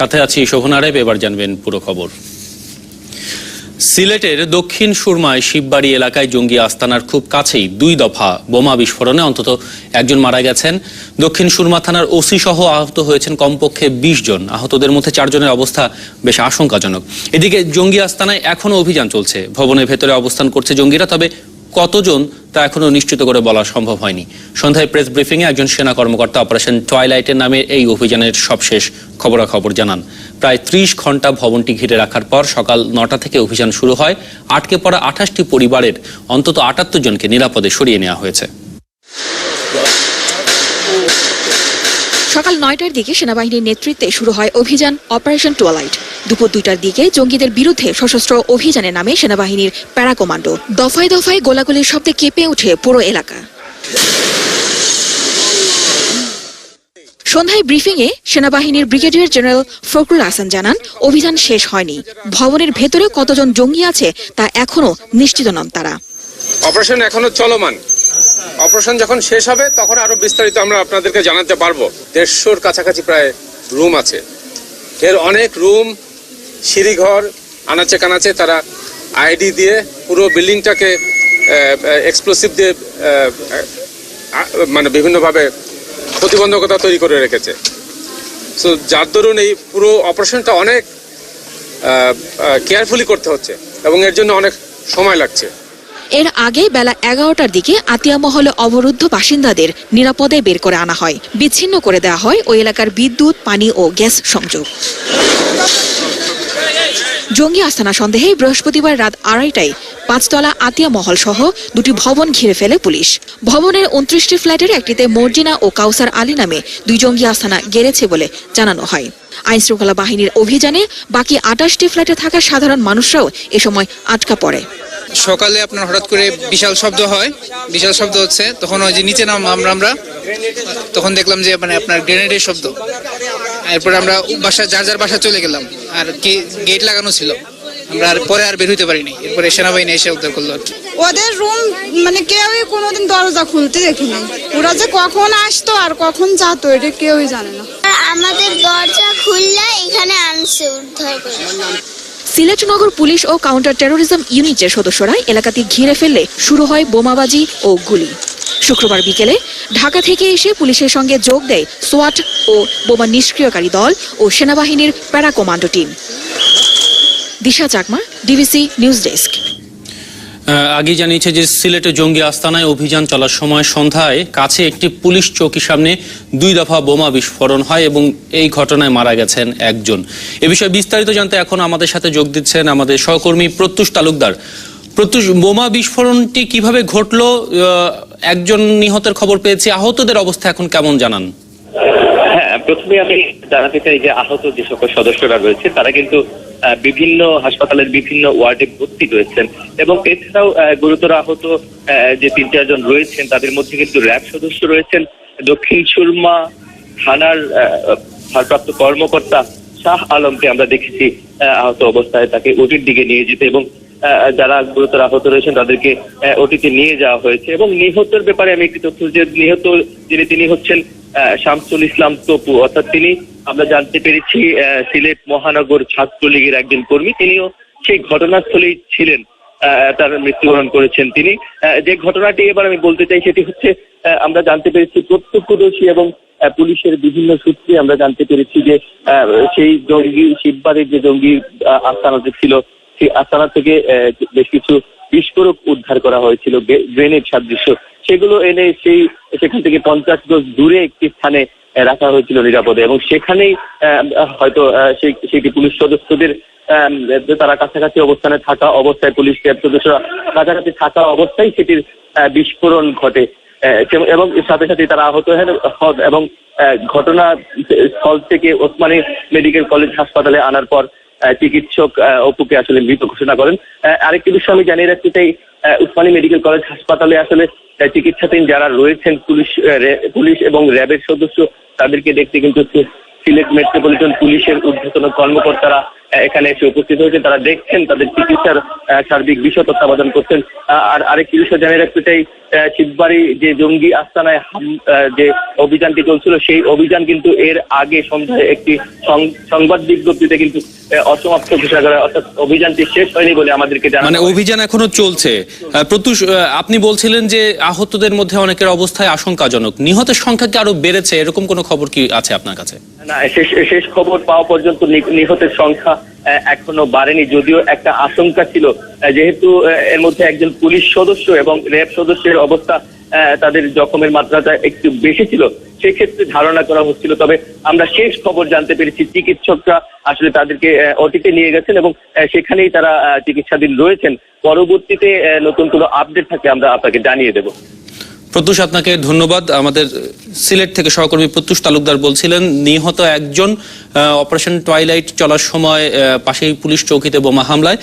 সাথে আছি শোভনা রেব এবার জানবেন পুরো খবর। সিলেটের দক্ষিণ সুরমায় শিববাড়ি এলাকায় জঙ্গি আস্তানার খুব কাছেই দুই দফা বোমা বিস্ফোরণে অন্তত একজন মারা গেছেন। দক্ষিণ সুরমা থানার ওসি সহ আহত হয়েছেন কমপক্ষে বিশ জন। আহতদের মধ্যে চারজনের অবস্থা বেশ আশঙ্কাজনক। এদিকে জঙ্গি আস্তানায় এখনও অভিযান চলছে। ভবনের ভেতরে অবস্থান করছে জঙ্গিরা, তবে কতজন তা এখনও নিশ্চিত করে বলা সম্ভব হয়নি। সন্ধ্যায় প্রেস ব্রিফিংয়ে একজন সেনা কর্মকর্তা অপারেশন টয়লাইটের নামে এই অভিযানের সবশেষ খবরাখবর জানান। প্রায় ত্রিশ ঘণ্টা ভবনটি ঘিরে রাখার পর সকাল নটা থেকে অভিযান শুরু হয়। আটকে পড়া আঠাশটি পরিবারের অন্তত আটাত্তর জনকে নিরাপদে সরিয়ে নেওয়া হয়েছে। সকাল নয়টার দিকে সেনাবাহিনীর নেতৃত্বে শুরু হয় অভিযান অপারেশন টুয়ালাইট দুপুর দুইটার দিকে জঙ্গিদের বিরুদ্ধে সশস্ত্র অভিযানের নামে সেনাবাহিনীর প্যারা কমান্ডো দফায় দফায় গোলাগুলির শব্দে কেঁপে ওঠে পুরো এলাকা। সন্ধ্যায় ব্রিফিংয়ে সেনাবাহিনীর ব্রিগেডিয়ার জেনারেল ফখরুল হাসান জানান, অভিযান শেষ হয়নি। ভবনের ভেতরে কতজন জঙ্গি আছে তা এখনও নিশ্চিত নন তারা। অপারেশন এখনও চলমান। অপারেশন যখন শেষ হবে, তখন আরও বিস্তারিত আমরা আপনাদেরকে জানাতে পারব। দেড়শোর কাছাকাছি প্রায় রুম আছে। এর অনেক রুম, সিঁড়িঘর, আনাচে কানাচে তারা আইডি দিয়ে পুরো বিল্ডিংটাকে এক্সপ্লোসিভ দিয়ে মানে বিভিন্নভাবে প্রতিবন্ধকতা তৈরি করে রেখেছে। সো যার দরুন এই পুরো অপারেশনটা অনেক কেয়ারফুলি করতে হচ্ছে এবং এর জন্য অনেক সময় লাগছে। এর আগে বেলা এগারোটার দিকে আতিয়া মহলে অবরুদ্ধ বাসিন্দাদের নিরাপদে বের করে আনা হয়। বিচ্ছিন্ন করে দেওয়া হয় ওই এলাকার বিদ্যুৎ, পানি ও গ্যাস সংযোগ। জঙ্গি আস্তানা সন্দেহে বৃহস্পতিবার রাত আড়াইটায় পাঁচতলা আতিয়া মহল সহ দুটি ভবন ঘিরে ফেলে পুলিশ। ভবনের উনত্রিশটি ফ্ল্যাটের একটিতে মর্জিনা ও কাউসার আলী নামে দুই জঙ্গি আস্তানা গেড়েছে বলে জানানো হয়। আইন শৃঙ্খলা বাহিনীর অভিযানে বাকি আটাশটি ফ্ল্যাটে থাকা সাধারণ মানুষরাও এ সময় আটকা পড়ে। সকালে আপনার হঠাৎ করে বিশাল শব্দ হয় বিশাল শব্দ হচ্ছে তখন ওই যে নিচে নাম আমরা আমরা তখন দেখলাম যে মানে আপনার গ্রেনেডের শব্দ। এরপরে আমরা বাসা যার যার বাসা চলে গেলাম আর কি গেট লাগানো ছিল। আমরা আর পরে আর বের হইতে পারিনি। এরপরে সেনাবাহিনী এসে উদ্ধার করল আর কি। ওদের রুম মানে কেউই কোনোদিন দরজা খুলতে দেখি নাই ওরা যে কখন আসতো আর কখন যাতো এটা কেউই জানে না। আমাদের দরজা খুললে এখানে আনছে উদ্ধার করে। সিলেট নগর পুলিশ ও কাউন্টার টেরোরিজম ইউনিটের সদস্যরা এলাকাটি ঘিরে ফেললে শুরু হয় বোমাবাজি ও গুলি। শুক্রবার বিকেলে ঢাকা থেকে এসে পুলিশের সঙ্গে যোগ দেয় সোয়াট ও বোমা নিষ্ক্রিয়কারী দল ও সেনাবাহিনীর para commando team. Disha Chakma DBC news desk আগে জানিয়েছে যে সিলেটে জঙ্গি আস্তানায় অভিযান চলার সময় সন্ধ্যায় কাছে একটি পুলিশ চৌকির সামনে দুই দফা বোমা বিস্ফোরণ হয় এবং এই ঘটনায় মারা গেছেন একজন। এ বিষয়ে বিস্তারিত জানতে এখন আমাদের সাথে যোগ দিচ্ছেন আমাদের সহকর্মী প্রত্যুষ তালুকদার। প্রত্যুষ, বোমা বিস্ফোরণটি কীভাবে ঘটলো? একজন নিহতের খবর পেয়েছি। আহতদের অবস্থা এখন কেমন জানান? প্রথমে আমি জানাতে চাই যে আহত যে সকল সদস্যরা রয়েছে তারা কিন্তু বিভিন্ন হাসপাতালের বিভিন্ন ওয়ার্ডে ভর্তি রয়েছেন। এবং এছাড়াও গুরুতর আহত আহ, যে তিন চারজন রয়েছেন তাদের মধ্যে কিন্তু র্যাব সদস্য রয়েছেন। দক্ষিণ সুরমা থানার ভারপ্রাপ্ত কর্মকর্তা শাহ আলমকে আমরা দেখেছি আহ, আহত অবস্থায় তাকে ওটির দিকে নিয়ে যেতে এবং যারা গুরুতর আহত রয়েছেন তাদেরকে ওটিতে নিয়ে যাওয়া হয়েছে। এবং নিহতের ব্যাপারে আমি একটি তথ্য যে নিহত যিনি তিনি হচ্ছেন শামসুল ইসলাম তপু অর্থাৎ তিনি আমরা জানতে পেরেছি সিলেট মহানগর ছাত্রলীগের একজন কর্মী। তিনিও সেই ঘটনাস্থলেই ছিলেন তার মৃত্যুবরণ করেছেন তিনি। যে ঘটনাটি এবার আমি বলতে চাই সেটি হচ্ছে আমরা জানতে পেরেছি প্রত্যক্ষদর্শী এবং পুলিশের বিভিন্ন সূত্রে আমরা জানতে পেরেছি যে সেই জঙ্গি শিববারের যে জঙ্গি আহ, আস্তানা যে ছিল সেই আস্তানা থেকে বেশ কিছু বিস্ফোরক উদ্ধার করা হয়েছিল গ্রেনেড সাদৃশ্য। সেগুলো এনে সেই সেখান থেকে পঞ্চাশ গজ দূরে একটি স্থানে রাখা হয়েছিল নিরাপদে। এবং সেখানেই হয়তো সেটি পুলিশ সদস্যদের তারা কাছাকাছি অবস্থানে থাকা অবস্থায় পুলিশ র্যাব সদস্যরা কাছাকাছি থাকা অবস্থায় সেটির বিস্ফোরণ ঘটে। এবং সাথে সাথে তারা আহত হন এবং ঘটনা স্থল থেকে ওসমানী মেডিকেল কলেজ হাসপাতালে আনার পর চিকিৎসক অপুকে আসলে মৃত ঘোষণা করেন। আরেকটি বিষয় আমি জানিয়ে রাখতে চাই উসমানী মেডিকেল কলেজ হাসপাতালে আসলে চিকিৎসাধীন যারা রয়েছেন, পুলিশ পুলিশ এবং র্যাবের সদস্য, তাদেরকে দেখতে কিন্তু সিলেট মেট্রোপলিটন পুলিশের ঊর্ধ্বতন কর্মকর্তারা এখানে এসে উপস্থিত হয়েছে তারা দেখছেন তাদের চিকিৎসার সার্বিক বিষয় তত্ত্বাবধান করছেন। আর আরেকটি বিষয় জানিয়ে রাখতে চাই আহ, শিববাড়ি যে জঙ্গি আস্তানায় যে অভিযানটি চলছিল সেই অভিযান কিন্তু এর আগে সন্ধ্যায় একটি সংবাদ বিজ্ঞপ্তিতে কিন্তু অসমাপ্ত ঘোষণা করা অর্থাৎ অভিযানটি শেষ হয়নি বলে আমাদেরকে জানানো মানে অভিযান এখনও চলছে। প্রত্যুষ আপনি বলছিলেন যে আহতদের মধ্যে অনেকের অবস্থায় আশঙ্কাজনক। নিহতের সংখ্যা কি আরও বেড়েছে? এরকম কোনো খবর কি আছে আপনার কাছে? না শেষ শেষ খবর পাওয়া পর্যন্ত নিহতের সংখ্যা এখনও বাড়েনি, যদিও একটা আশঙ্কা ছিল। যেহেতু এর মধ্যে একজন পুলিশ সদস্য এবং র্যাব সদস্যের অবস্থা তাদের জখমের মাত্রাটা একটু বেশি ছিল, সেক্ষেত্রে ধারণা করা হচ্ছিল। তবে আমরা শেষ খবর জানতে পেরেছি, চিকিৎসকরা আসলে তাদেরকে অটিতে নিয়ে গেছেন এবং সেখানেই তারা চিকিৎসাধীন রয়েছেন। পরবর্তীতে নতুন কোনো আপডেট থাকে আমরা আপনাকে জানিয়ে দেবো। প্রত্যুষ, আপনাকে ধন্যবাদ। আমাদের সিলেট থেকে সহকর্মী প্রত্যুষ তালুকদার বলছিলেন, নিহত একজন অপারেশন টয়লাইট চলার সময় পাশেই পুলিশ চৌকিতে বোমা হামলায়।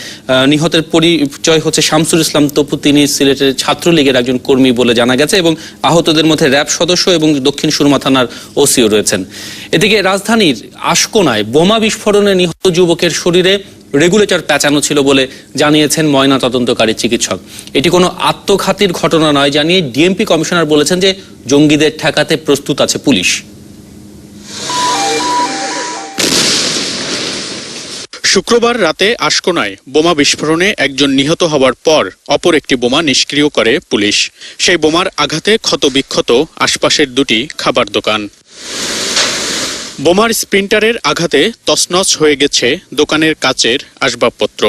নিহতের পরিচয় হচ্ছে শামসুল ইসলাম তপু, তিনি সিলেটের ছাত্রলীগের একজন কর্মী বলে জানা গেছে এবং আহতদের মধ্যে র্যাব সদস্য এবং দক্ষিণ সুরমা থানার ওসিও রয়েছেন। এদিকে রাজধানীর আশকোনায় বোমা বিস্ফোরণে নিহত যুবকের শরীরে রেগুলেটর প্যাঁচানো ছিল বলে জানিয়েছেন ময়না তদন্তকারী চিকিৎসক। এটি কোনো আত্মঘাতীর ঘটনা নয় জানিয়ে ডিএমপি কমিশনার বলেছেন যে জঙ্গিদের ঠেকাতে প্রস্তুত আছে পুলিশ। শুক্রবার রাতে আশকোনায় বোমা বিস্ফোরণে একজন নিহত হওয়ার পর অপর একটি বোমা নিষ্ক্রিয় করে পুলিশ। সেই বোমার আঘাতে ক্ষতবিক্ষত আশপাশের দুটি খাবার দোকান। বোমার স্প্রিন্টারের আঘাতে তছনছ হয়ে গেছে দোকানের কাচের আসবাবপত্র।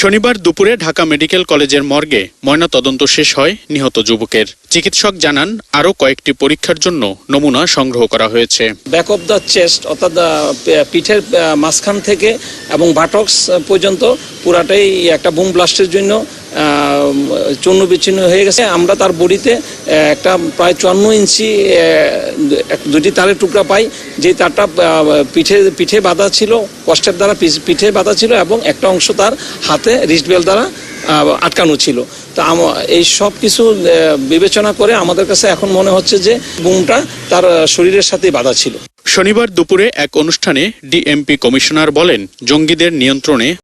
শনিবার দুপুরে ঢাকা মেডিকেল কলেজের মর্গে ময়নাতদন্ত শেষ হয় নিহত যুবকের। চিকিৎসক জানান, আরও কয়েকটি পরীক্ষার জন্য নমুনা সংগ্রহ করা হয়েছে। ব্যাক অফ দ্য চেস্ট অর্থাৎ পিঠের মাঝখান থেকে এবং বাটক্স পর্যন্ত পুরাটাই একটা বুম ব্লাস্টের জন্য চূর্ণ বিচ্ছিন্ন হয়ে গেছে। আমরা তার বডিতে একটা প্রায় চুয়ান্ন ইঞ্চি দুটি তারের টুকরা পাই, যে তারটা পিঠে পিঠে বাঁধা ছিল, কষ্টের দ্বারা পিঠে বাঁধা ছিল এবং একটা অংশ তার হাতে রিস্টবেল দ্বারা আটকানো ছিল। তা এই সব কিছু বিবেচনা করে আমাদের কাছে এখন মনে হচ্ছে যে বুমটা তার শরীরের সাথে বাঁধা ছিল। শনিবার দুপুরে এক অনুষ্ঠানে ডিএমপি কমিশনার বলেন, জঙ্গিদের নিয়ন্ত্রণে